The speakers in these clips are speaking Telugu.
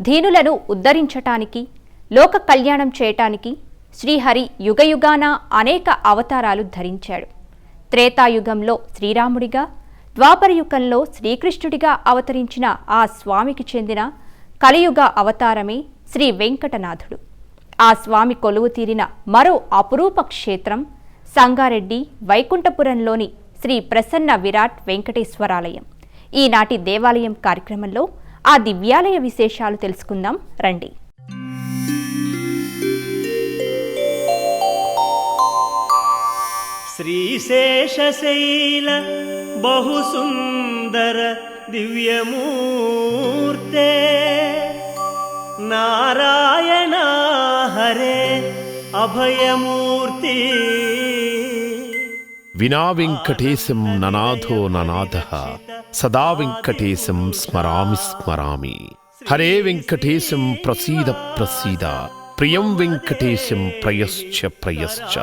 దీనులను ఉద్ధరించటానికి లోక కళ్యాణం చేయటానికి శ్రీహరి యుగయుగాన అనేక అవతారాలు ధరించాడు. త్రేతాయుగంలో శ్రీరాముడిగా ద్వాపరయుగంలో శ్రీకృష్ణుడిగా అవతరించిన ఆ స్వామికి చెందిన కలియుగ అవతారమే శ్రీ వెంకటనాథుడు. ఆ స్వామి కొలువు తీరిన మరో అపురూప క్షేత్రం సంగారెడ్డి వైకుంఠపురంలోని శ్రీ ప్రసన్న విరాట్ వెంకటేశ్వరాలయం. ఈనాటి దేవాలయం కార్యక్రమంలో ఆ దివ్యాలయ విశేషాలు తెలుసుకుందాం. రండి. శ్రీశేషశైల బహుసుందర దివ్యమూర్తే నారాయణ హరే అభయమూర్తి. వినా వెంకటేశం ననాథో ననాథ. సదా వెంకటేశం స్మరామి స్మరామి హరే వెంకటేశం ప్రసీద ప్రసీద ప్రియం వెంకటేశం ప్రయశ్చ ప్రయశ్చ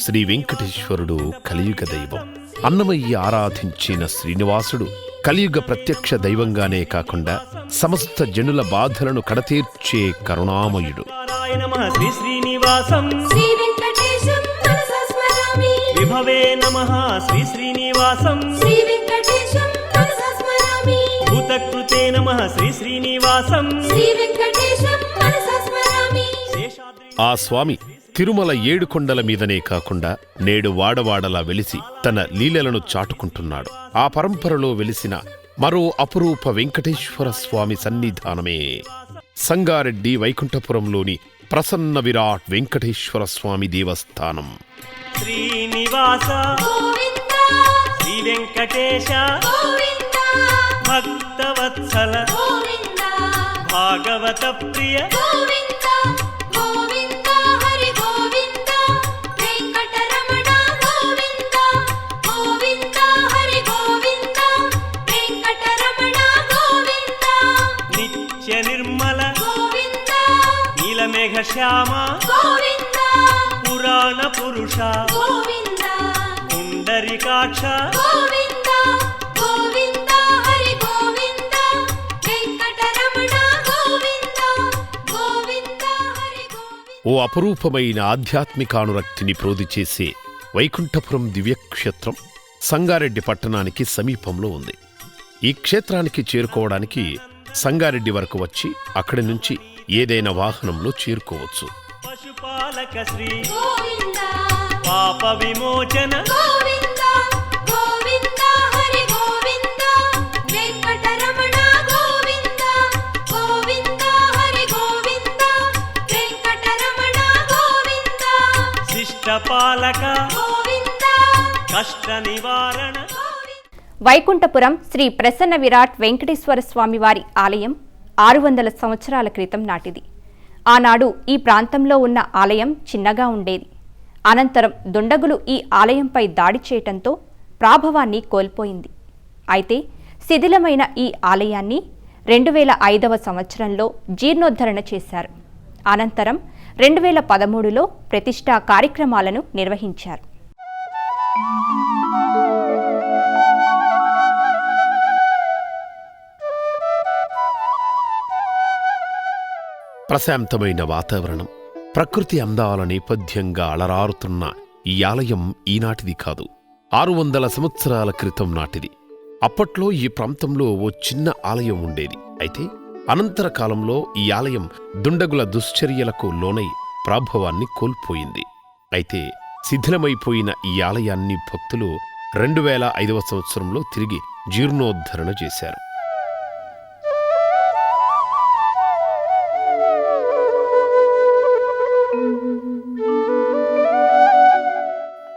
శ్రీ వెంకటేశ్వరుడు కలియుగ దైవం అన్నమయ్య ఆరాధించిన శ్రీనివాసుడు కలియుగ ప్రత్యక్ష దైవంగానే కాకుండా సమస్త జనుల బాధలను కడతీర్చే కరుణామయుడు. నారాయణ శ్రీ శ్రీనివాసం. శ్రీ వెంకటేశం మనసా స్మరామి. విభవే నమ శ్రీ శ్రీనివాసం. శ్రీ వెంకటేశం మనసా స్మరామి. భూతకృతే నమ శ్రీ శ్రీనివాసం. శ్రీ వెంకటేశం మనసా స్మరామి. శేషాద్రి ఆ స్వామి తిరుమల ఏడుకొండల మీదనే కాకుండా నేడు వాడవాడలా వెలిసి తన లీలలను చాటుకుంటున్నాడు. ఆ పరంపరలో వెలిసిన మరో అపురూప వెంకటేశ్వర స్వామి సన్నిధానమే. సంగారెడ్డి వైకుంఠపురంలోని ప్రసన్న విరాట్ వెంకటేశ్వర స్వామి దేవస్థానం. శ్రీనివాస గోవింద శ్రీ వెంకటేశ గోవింద భక్తవత్సల గోవింద భాగవత ప్రియ శ్యామ గోవింద. పురాణ పురుష. గోవింద. పుండరికాక్ష గోవింద. గోవింద. హరి గోవింద. వెంకటరమణ గోవింద. గోవింద. హరి గోవింద. ఓ అపురూపమైన ఆధ్యాత్మికానురక్తిని ప్రోది చేసే వైకుంఠపురం దివ్యక్షేత్రం సంగారెడ్డి పట్టణానికి సమీపంలో ఉంది. ఈ క్షేత్రానికి చేరుకోవడానికి సంగారెడ్డి వరకు వచ్చి అక్కడి నుంచి ఏదైనా వాహనంలో చేరుకోవచ్చు. పశుపాలక శ్రీ గోవింద. పాప విమోచన. గోవింద గోవింద హరి గోవింద. వెంకటరమణ గోవింద గోవింద హరి గోవింద. వెంకటరమణ గోవింద. శిష్టపాలక గోవింద. కష్ట నివారణ. వైకుంఠపురం శ్రీ ప్రసన్న విరాట్ వెంకటేశ్వర స్వామి వారి ఆలయం ఆరు వందల సంవత్సరాల క్రితం నాటిది. ఆనాడు ఈ ప్రాంతంలో ఉన్న ఆలయం చిన్నగా ఉండేది. అనంతరం దుండగులు ఈ ఆలయంపై దాడి చేయటంతో ప్రాభవాన్ని కోల్పోయింది. అయితే శిథిలమైన ఈ ఆలయాన్ని రెండు వేల ఐదవ సంవత్సరంలో జీర్ణోద్ధరణ చేశారు. అనంతరం రెండు వేల పదమూడులో ప్రతిష్టా కార్యక్రమాలను నిర్వహించారు. ప్రశాంతమైన వాతావరణం ప్రకృతి అందాల నేపథ్యంగా అలరారుతున్న ఈ ఆలయం ఈనాటిది కాదు ఆరు వందల సంవత్సరాల క్రితం నాటిది. అప్పట్లో ఈ ప్రాంతంలో ఓ చిన్న ఆలయం ఉండేది. అయితే అనంతర కాలంలో ఈ ఆలయం దుండగుల దుశ్చర్యలకు లోనై ప్రాభవాన్ని కోల్పోయింది. అయితే శిథిలమైపోయిన ఈ ఆలయాన్ని భక్తులు రెండు వేల ఐదవ సంవత్సరంలో తిరిగి జీర్ణోద్ధరణ చేశారు.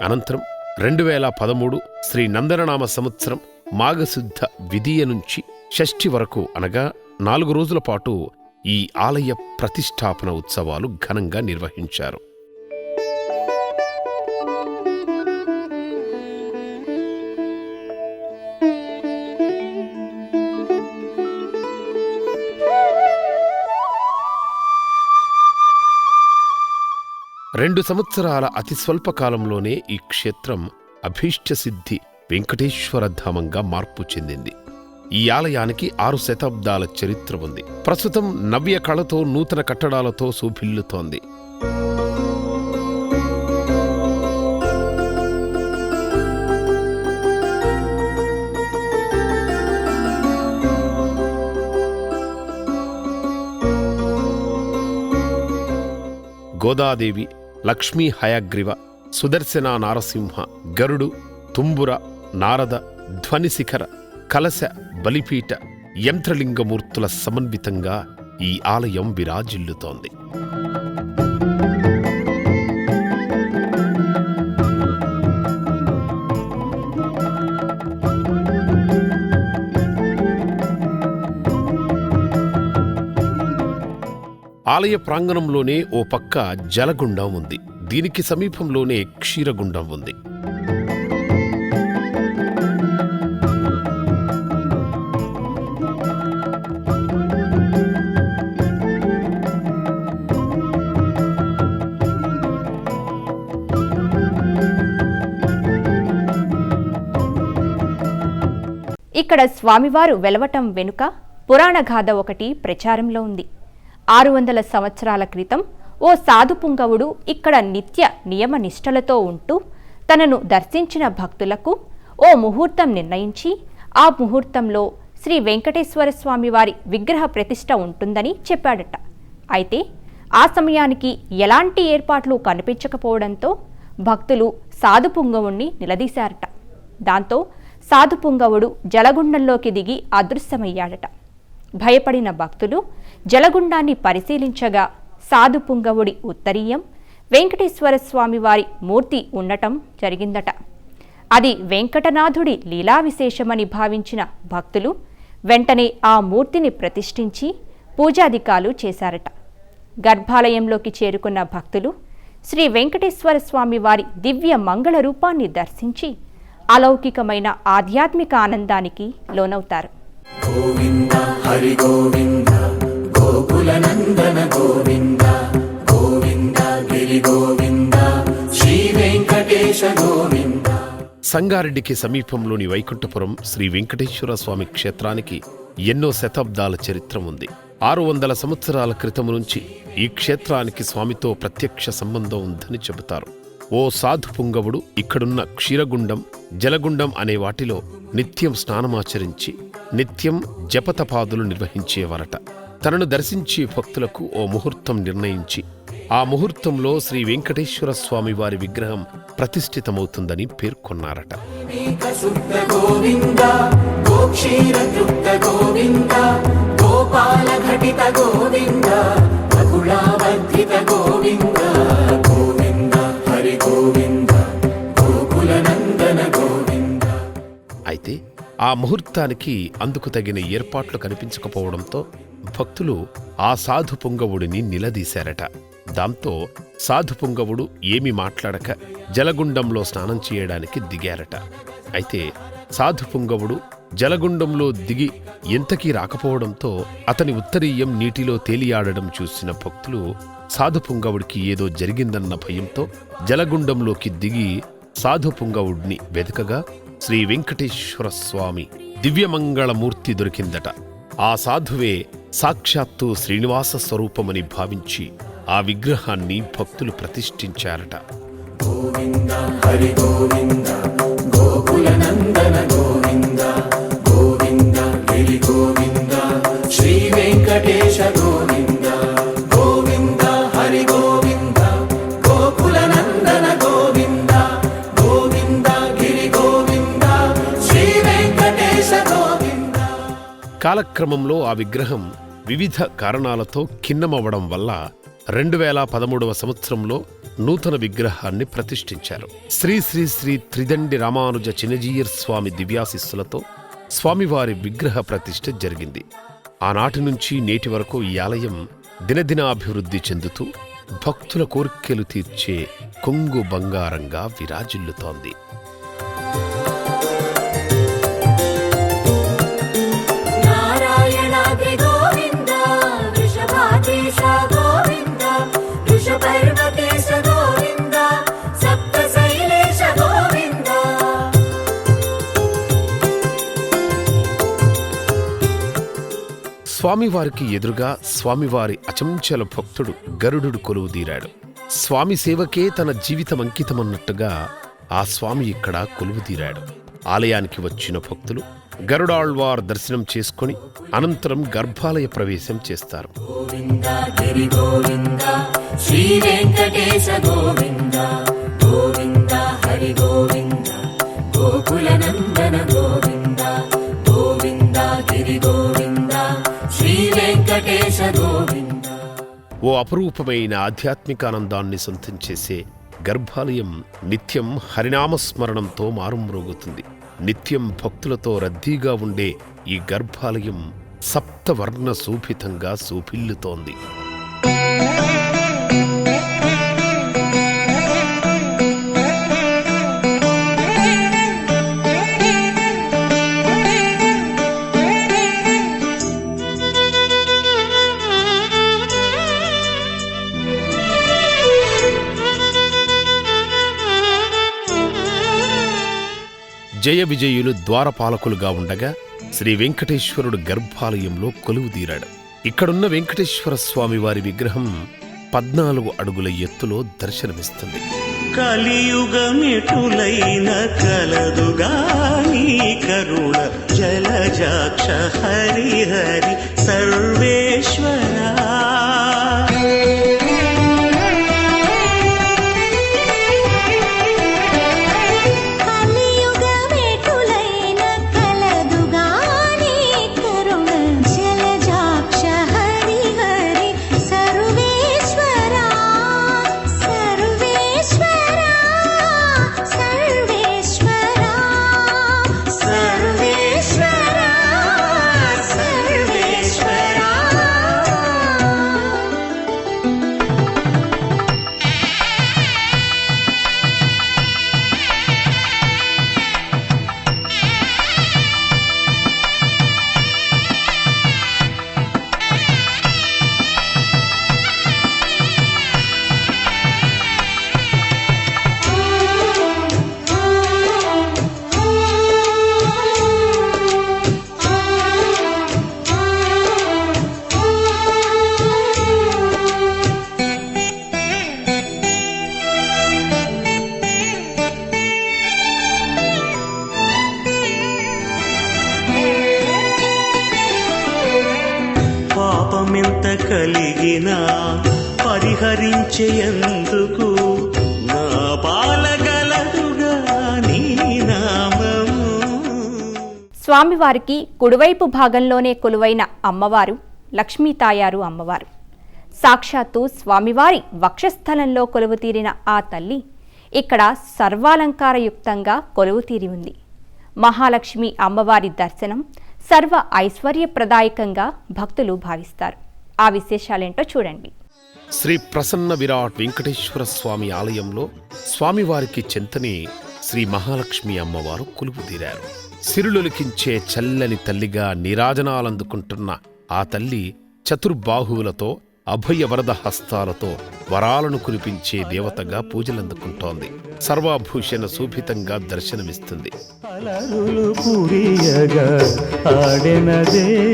అనంతరం రెండు వేల పదమూడు శ్రీ నందననామ సంవత్సరం మాఘశుద్ధ విధియ నుంచి షష్ఠి వరకు అనగా నాలుగు రోజుల పాటు ఈ ఆలయ ప్రతిష్టాపన ఉత్సవాలు ఘనంగా నిర్వహించారు. రెండు సంవత్సరాల అతి స్వల్ప కాలంలోనే ఈ క్షేత్రం అభీష్టసిద్ధి వెంకటేశ్వర ధామంగా మార్పు చెందింది. ఈ ఆలయానికి ఆరు శతాబ్దాల చరిత్ర ఉంది. ప్రస్తుతం నవ్య కళతో నూతన కట్టడాలతో శోభిల్లుతోంది. గోదాదేవి లక్ష్మీ హయగ్రీవ సుదర్శన నారసింహ గరుడు తుంబుర నారద ధ్వనిశిఖర కలశ బలిపీఠ యంత్రలింగమూర్తుల సమన్వితంగా ఈ ఆలయం విరాజిల్లుతోంది. ఆలయ ప్రాంగణంలోనే ఓ పక్క జలగుండం ఉంది. దీనికి సమీపంలోనే క్షీరగుండం ఉంది. ఇక్కడ స్వామివారు వెలవటం వెనుక పురాణ గాథ ఒకటి ప్రచారంలో ఉంది. ఆరు వందల సంవత్సరాల క్రితం ఓ సాధు పుంగవుడు ఇక్కడ నిత్య నియమ నిష్టలతో ఉంటూ తనను దర్శించిన భక్తులకు ఓ ముహూర్తం నిర్ణయించి ఆ ముహూర్తంలో శ్రీ వెంకటేశ్వర స్వామి వారి విగ్రహ ప్రతిష్ట ఉంటుందని చెప్పాడట. అయితే ఆ సమయానికి ఎలాంటి ఏర్పాట్లు కనిపించకపోవడంతో భక్తులు సాధు పుంగవుణ్ణి నిలదీశారట. దాంతో సాధు పుంగవుడు జలగుండంలోకి దిగి అదృశ్యమయ్యాడట. భయపడిన భక్తులు జలగుండాన్ని పరిశీలించగా సాధు పుంగవుడి ఉత్తరీయం వెంకటేశ్వర స్వామి వారి మూర్తి ఉండటం జరిగిందట. అది వెంకటనాథుడి లీలా విశేషమని భావించిన భక్తులు వెంటనే ఆ మూర్తిని ప్రతిష్ఠించి పూజాధికాలు చేశారట. గర్భాలయంలోకి చేరుకున్న భక్తులు శ్రీ వెంకటేశ్వర స్వామి వారి దివ్య మంగళ రూపాన్ని దర్శించి అలౌకికమైన ఆధ్యాత్మిక ఆనందానికి లోనవుతారు. గోవింద హరి గోవింద గోకులనందన గోవింద గోవింద గిరి గోవింద శ్రీ వెంకటేశ గోవింద. సంగారెడ్డికి సమీపంలోని వైకుంఠపురం శ్రీ వెంకటేశ్వర స్వామి క్షేత్రానికి ఎన్నో శతాబ్దాల చరిత్ర ఉంది. ఆరు వందల సంవత్సరాల క్రితం నుంచి ఈ క్షేత్రానికి స్వామితో ప్రత్యక్ష సంబంధం ఉందని చెబుతారు. ఓ సాధు పుంగవుడు ఇక్కడున్న క్షీరగుండం జలగుండం అనే వాటిలో నిత్యం స్నానమాచరించి నిత్యం జపతపాదులు నిర్వహించేవారట. తనను దర్శించే భక్తులకు ఓ ముహూర్తం నిర్ణయించి ఆ ముహూర్తంలో శ్రీ వెంకటేశ్వర స్వామి వారి విగ్రహం ప్రతిష్ఠితమవుతుందని పేర్కొన్నారట. అయితే ఆ ముహూర్తానికి అందుకు తగిన ఏర్పాట్లు కనిపించకపోవడంతో భక్తులు ఆ సాధు పుంగవుడిని నిలదీశారట. దాంతో సాధు పుంగవుడు ఏమి మాట్లాడక జలగుండంలో స్నానం చేయడానికి దిగారట. అయితే సాధు పుంగవుడు జలగుండంలో దిగి ఎంతకీ రాకపోవడంతో అతని ఉత్తరీయం నీటిలో తేలియాడడం చూసిన భక్తులు సాధు పుంగవుడికి ఏదో జరిగిందన్న భయంతో జలగుండంలోకి దిగి సాధు పుంగవుడిని వెతకగా శ్రీ వెంకటేశ్వర స్వామి దివ్యమంగళమూర్తి దొరికిందట. ఆ సాధువే సాక్షాత్తు శ్రీనివాస స్వరూపమని భావించి ఆ విగ్రహాన్ని భక్తులు ప్రతిష్ఠించారట. గోవింద హరి గోవింద గోకులనందన గోవింద గోవింద గిరి గోవింద శ్రీ వెంకటేశ గోవింద గోవింద. కాలక్రమంలో ఆ విగ్రహం వివిధ కారణాలతో ఖిన్నమవ్వడం వల్ల రెండు వేల పదమూడవ సంవత్సరంలో నూతన విగ్రహాన్ని ప్రతిష్ఠించారు. శ్రీ శ్రీ శ్రీ త్రిదండి రామానుజ చినజీయర్ స్వామి దివ్యాశిస్సులతో స్వామివారి విగ్రహ ప్రతిష్ఠ జరిగింది. ఆనాటి నుంచి నేటి వరకు ఈ ఆలయం దినదినాభివృద్ధి చెందుతూ భక్తుల కోరికలు తీర్చే కొంగు బంగారంగా విరాజిల్లుతోంది. స్వామివారికి ఎదురుగా స్వామివారి అచంచల భక్తుడు గరుడు కొలువుదీరాడు స్వామి సేవకే తన జీవితం అంకితమన్నట్టుగా ఆ స్వామి ఇక్కడ కొలువుదీరాడు ఆలయానికి వచ్చిన భక్తులు గరుడాళ్వార్ దర్శనం చేసుకుని అనంతరం గర్భాలయ ప్రవేశం చేస్తారు. గోకుల నందన గోవింద గోవింద గిరి గోవింద. వెంకటేశ గోవింద. ఓ అపరూపమైన ఆధ్యాత్మికానందాన్ని సొంతం చేసే గర్భాలయం నిత్యం హరినామస్మరణంతో మారుమ్రోగుతుంది. నిత్యం భక్తులతో రద్దీగా ఉండే ఈ గర్భాలయం సప్తవర్ణ శోభితంగా శోభిల్లుతోంది. జయ విజయులు ద్వారపాలకులుగా ఉండగా శ్రీ వెంకటేశ్వరుడు గర్భాలయంలో కొలువుదీరాడు ఇక్కడున్న వెంకటేశ్వర స్వామి వారి విగ్రహం పద్నాలుగు అడుగుల ఎత్తులో దర్శనమిస్తుంది. కలియుగమిటులైన కలదుగాని కరుణ జలజాక్ష హరి హరి సర్వేశ్వరా స్వామివారికి కుడివైపు భాగంలోనే కొలువైన అమ్మవారు లక్ష్మీ తాయారు అమ్మవారు. సాక్షాత్తు స్వామివారి వక్షస్థలంలో కొలువు తీరిన ఆ తల్లి ఇక్కడ సర్వాలంకారయుక్తంగా కొలువు తీరి ఉంది. మహాలక్ష్మి అమ్మవారి దర్శనం సర్వ ఐశ్వర్యప్రదాయకంగా భక్తులు భావిస్తారు. ఆ విశేషాలేంటో చూడండి. శ్రీ ప్రసన్న విరాట్ వెంకటేశ్వర స్వామి ఆలయంలో స్వామివారికి చెంతని శ్రీ మహాలక్ష్మి అమ్మవారు కొలువుదీరారు సిరులొలికించే చల్లని తల్లిగా నీరాజనాలందుకుంటున్న ఆ తల్లి చతుర్బాహువులతో అభయ వరద హస్తాలతో వరాలను కురిపించే దేవతగా పూజలందుకుంటోంది. సర్వాభూషణ శోభితంగా దర్శనమిస్తుంది. అలరులు కురియగా ఆడెనదే.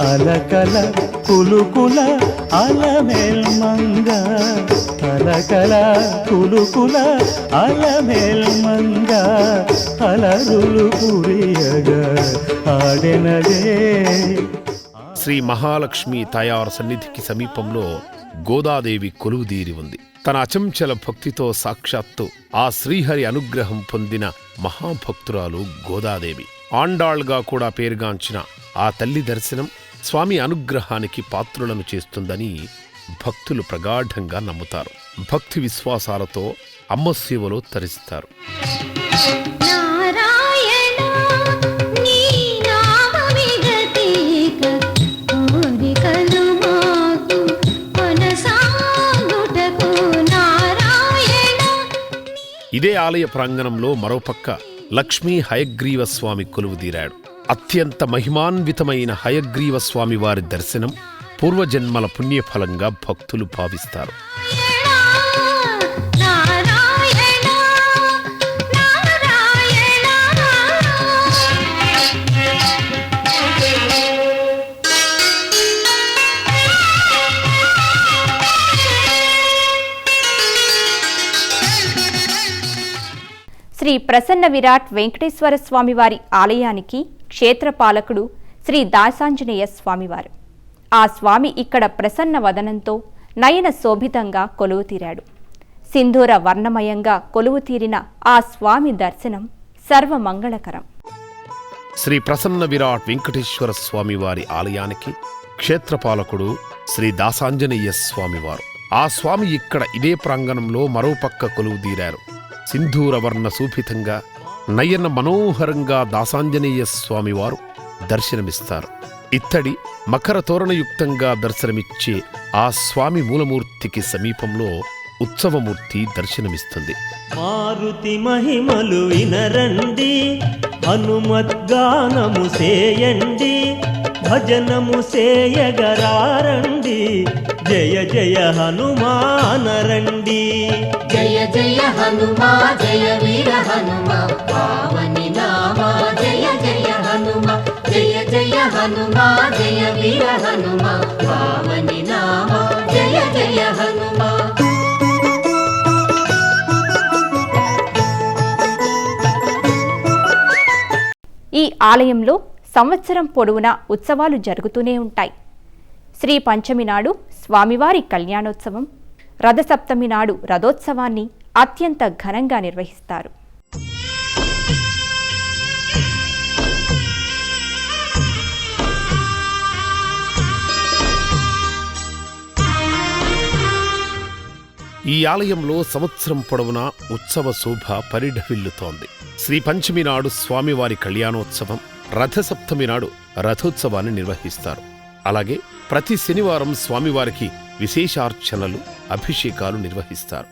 అలకల కులుకుల అలమేల్మంగ అలకల కులుకుల అలమేల్మంగ అలరులు కురియగా ఆడెనదే. శ్రీ మహాలక్ష్మి తయారు సన్నిధికి సమీపంలో గోదాదేవి కొలువుదీరి ఉంది. తన అచంచల భక్తితో సాక్షాత్తు ఆ శ్రీహరి అనుగ్రహం పొందిన మహాభక్తురాలు గోదాదేవి. ఆండాళ్గా కూడా పేరుగాంచిన ఆ తల్లి దర్శనం స్వామి అనుగ్రహానికి పాత్రులను చేస్తుందని భక్తులు ప్రగాఢంగా నమ్ముతారు. భక్తి విశ్వాసాలతో అమ్మ సేవలో తరిస్తారు. నారాయణ ఇదే ఆలయ ప్రాంగణంలో మరోపక్క లక్ష్మీ హయగ్రీవ స్వామి కొలువుదీరాడు అత్యంత మహిమాన్వితమైన హయగ్రీవ స్వామి వారి దర్శనం పూర్వజన్మల పుణ్యఫలంగా భక్తులు భావిస్తారు. శ్రీ ప్రసన్న విరాట్ వెంకటేశ్వర స్వామివారి ఆలయానికి క్షేత్రపాలకుడు శ్రీ దాసాంజనేయ స్వామివారు ఆ స్వామి ఇక్కడ ప్రసన్న వదనంతో నయన శోభితంగా కొలువు తీరాడు. సింధూర వర్ణమయంగా కొలువు తీరిన ఆ స్వామి దర్శనం సర్వమంగళకరం. శ్రీ ప్రసన్న విరాట్ వెంకటేశ్వర స్వామివారి ఆలయానికి క్షేత్రపాలకుడు శ్రీ దాసాంజనేయ స్వామివారు ఆ స్వామి ఇక్కడ ఇదే ప్రాంగణంలో మరోపక్క కొలువుదీరారు సింధూర వర్ణ నయన మనోహరంగా దాసాంజనేయ స్వామివారు దర్శనమిస్తారు. ఇత్తడి మకర తోరణయుక్తంగా దర్శనమిచ్చే ఆ స్వామి మూలమూర్తికి సమీపంలో ఉత్సవమూర్తి దర్శనమిస్తుంది. మారుతి మహిమలు వినరండి హనుమద్గానము సేయండి భజనము సేయగరారండి జయ జయ హనుమానరండి. జయ హనుమా జయ వీర హనుమా. పావని నామా జయ జయ హనుమా. జయ జయ హనుమా జయ వీర హనుమా. పావని నామా జయ జయ హనుమా. ఈ ఆలయంలో సంవత్సరం పొడవునా ఉత్సవాలు జరుగుతూనే ఉంటాయి. శ్రీ పంచమి నాడు స్వామివారి కళ్యాణోత్సవం రథసప్తమి నాడు రథోత్సవాన్ని అత్యంత ఘనంగా నిర్వహిస్తారు. ఈ ఆలయంలో సంవత్సరం పొడవునా ఉత్సవ శోభ పరిఢవిల్లుతోంది. శ్రీ పంచమి నాడు స్వామివారి కళ్యాణోత్సవం రథసప్తమి నాడు రథోత్సవాన్ని నిర్వహిస్తారు. అలాగే ప్రతి శనివారం స్వామివారికి విశేషార్చనలు అభిషేకాలు నిర్వహిస్తారు.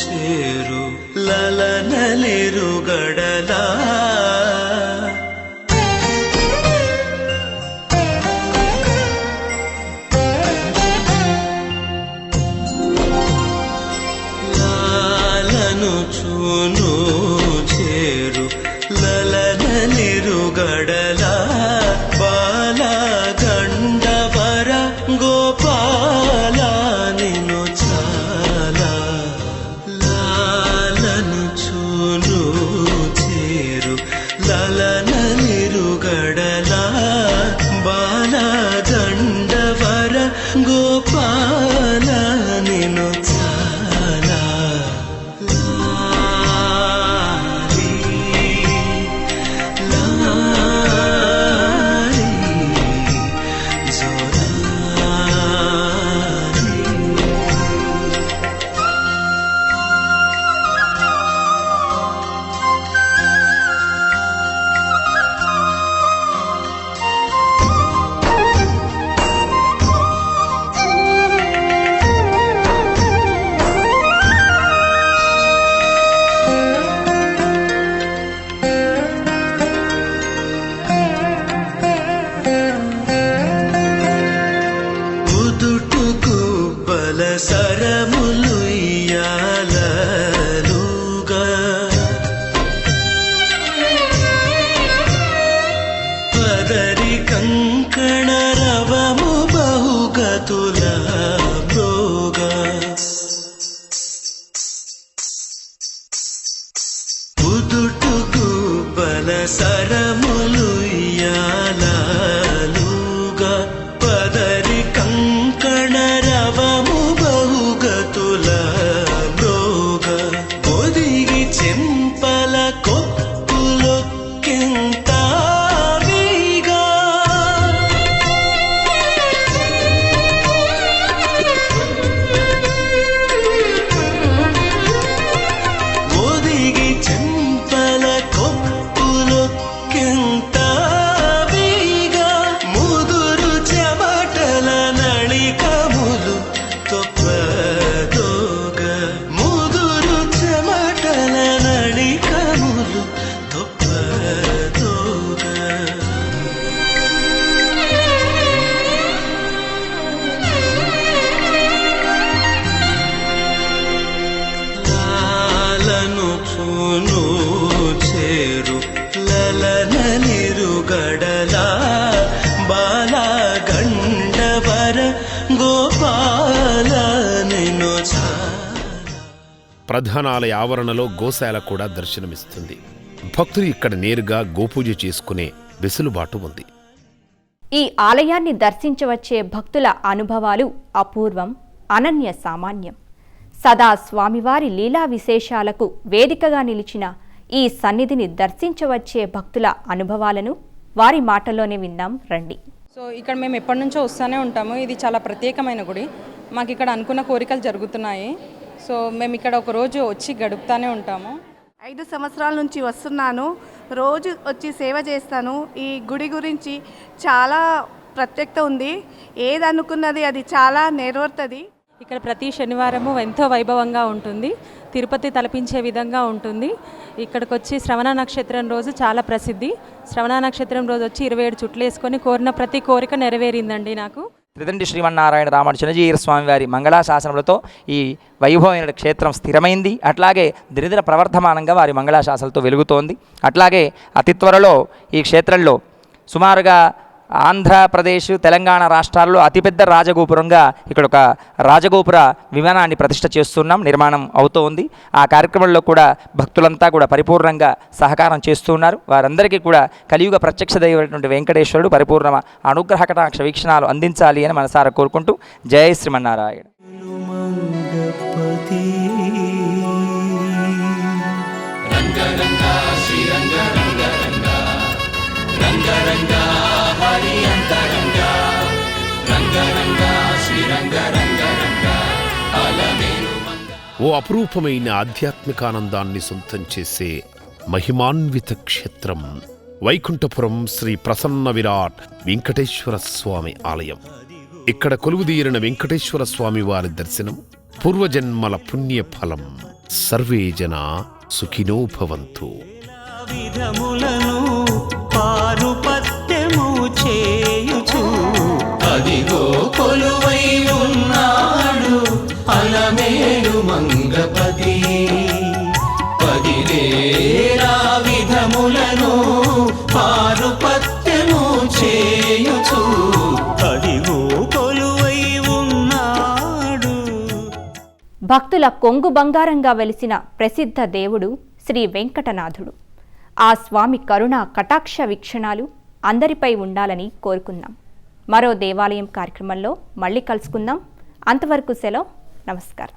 చేరు లలనలిరు గడలా তোর ప్రధానాలయ ఆవరణలో గోశాల కూడా దర్శనమిస్తుంది. భక్తులు ఇక్కడ నేరుగా గోపూజ చేసుకునే వెసులుబాటు ఉంది. ఈ ఆలయాన్ని దర్శించవచ్చే భక్తుల అనుభవాలు అపూర్వం అనన్య సామాన్యం. సదా స్వామివారి లీలా విశేషాలకు వేదికగా నిలిచిన ఈ సన్నిధిని దర్శించవచ్చే భక్తుల అనుభవాలను వారి మాటల్లోనే విందాం రండి. సో ఇక్కడ మేము ఎప్పటి నుంచో వస్తూనే ఉంటాము. ఇది చాలా ప్రత్యేకమైన గుడి. మాకు ఇక్కడ అనుకున్న కోరికలు జరుగుతున్నాయి. సో మేము ఇక్కడ ఒక రోజు వచ్చి గడుపుతానే ఉంటాము. ఐదు సంవత్సరాల నుంచి వస్తున్నాను. రోజు వచ్చి సేవ చేస్తాను. ఈ గుడి గురించి చాలా ప్రత్యేకత ఉంది. ఏది అనుకున్నది అది చాలా నెరవేరుతుంది. ఇక్కడ ప్రతి శనివారము ఎంతో వైభవంగా ఉంటుంది. తిరుపతి తలపించే విధంగా ఉంటుంది. ఇక్కడికి వచ్చి శ్రవణ నక్షత్రం రోజు చాలా ప్రసిద్ధి. శ్రవణ నక్షత్రం రోజు వచ్చి ఇరవై ఏడు చుట్లు వేసుకొని కోరిన ప్రతి కోరిక నెరవేరిందండి నాకు. త్రిదండి శ్రీమన్నారాయణ రాముడు చిన్నజీర స్వామి వారి మంగళాశాసనములతో ఈ వైభవమైన క్షేత్రం స్థిరమైంది. అట్లాగే దినదిన ప్రవర్ధమానంగా వారి మంగళాశాసనలతో వెలుగుతోంది. అట్లాగే అతి త్వరలో ఈ క్షేత్రంలో సుమారుగా ఆంధ్రప్రదేశ్ తెలంగాణ రాష్ట్రాల్లో అతిపెద్ద రాజగోపురంగా ఇక్కడ ఒక రాజగోపుర విమానాన్ని ప్రతిష్ట చేస్తున్నాం నిర్మాణం అవుతోంది. ఆ కార్యక్రమంలో కూడా భక్తులంతా కూడా పరిపూర్ణంగా సహకారం చేస్తున్నారు. వారందరికీ కూడా కలియుగ ప్రత్యక్ష దైవటువంటి వెంకటేశ్వరుడు పరిపూర్ణ అనుగ్రహ కటాక్ష వీక్షణాలు అందించాలి అని మనసారా కోరుకుంటూ జయ శ్రీమన్నారాయణ. ఓ అపురూపమైన ఆధ్యాత్మికానందాన్ని సొంతం చేసే మహిమాన్విత క్షేత్రం వైకుంఠపురం శ్రీ ప్రసన్న విరాట్ వెంకటేశ్వర స్వామి ఆలయం. ఇక్కడ కొలువుదీరిన వెంకటేశ్వర స్వామి వారి దర్శనం పూర్వజన్మల పుణ్యఫలం సర్వే జన సుఖినో భవంతు. విధములను విధములను పారుపత్యము చేయుచు. అదిగో కొలువై ఉన్నాడు. భక్తుల కొంగు బంగారంగా వెలిసిన ప్రసిద్ధ దేవుడు శ్రీ వెంకటనాథుడు. ఆ స్వామి కరుణ కటాక్ష వీక్షణాలు అందరిపై ఉండాలని కోరుకుందాం. మరో దేవాలయం కార్యక్రమంలో మళ్ళీ కలుసుకుందాం. అంతవరకు సెలవు. నమస్కారం.